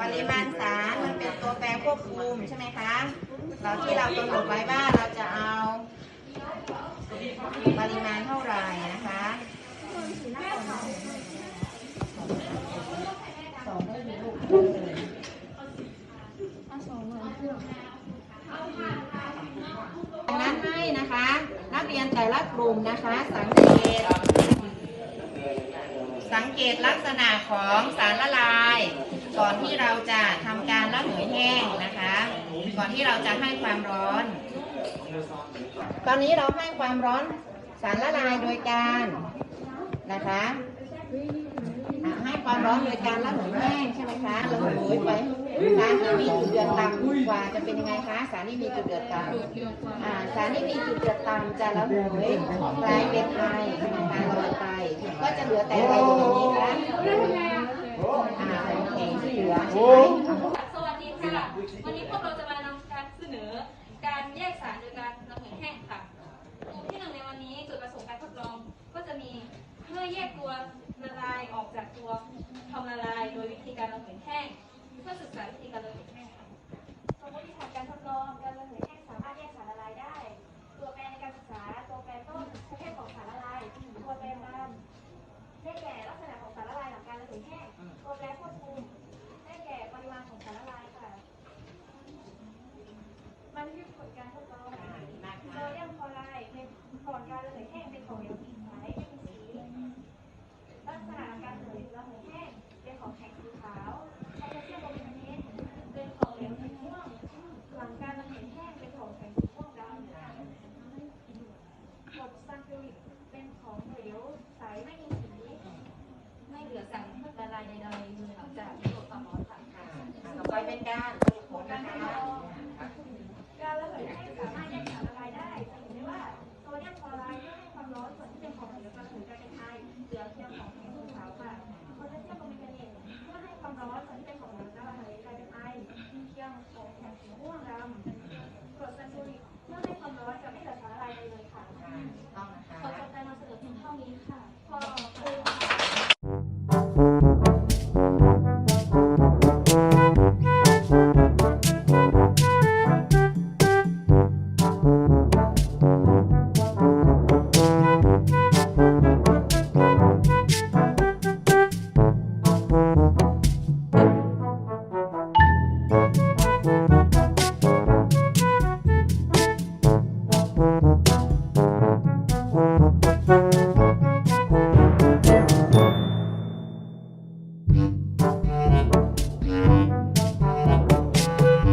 ปริมาณสารมันเป็นตัวแปรควบคุมใช่ไหมคะ เราที่เรากำหนดไว้ว่าเราจะเอา ปริมาณเท่าไหร่นะคะสองได้มีลูกดังนั้นให้นะคะ นักเรียนแต่ละกลุ่มนะคะ สังเกต งเกตลักษณะของสารละลาย ก่อนที่เราจะทำการระเหยแห้งนะคะ ก่อนที่เราจะให้ความร้อน ตอนนี้เราให้ความร้อนสารละลายโดยการนะคะให้ความร้อนโดยการระเหยแห้งใช่ไหมคะระเหยไปสารที่มีจุดเดือดต่ำกว่าจะเป็นยังไงคะสารที่มีจุดเดือดต่ำสารที่มีจุดเดือดต่ำจะระเหยกลายเป็นไอใช่ไหมคะลอยไปก็จะเหลือแต่ไอยู่ในนี้คะอ่ สวัสดีค่ะ วันนี้พวกเราจะมานำการเสนอ การแยกสารโดยการระเหยแห้งค่ะกลุ่มที่หนึ่งในวันนี้จุดประสงค์การทดลอง ก็จะมีเพื่อแยกตัวละลายออกจากตัวทำละลาย โดยวิธีการระเหยแห้ง เพื่อศึกษาวิธีการระเหย ของเหลวใสไม่มีสีไม่เหลือสารละลายใดๆนอกจากที่โดนความร้อนค่ะ ต่อไปเป็นการสรุปผลนะคะการระเหย Mm-hmm.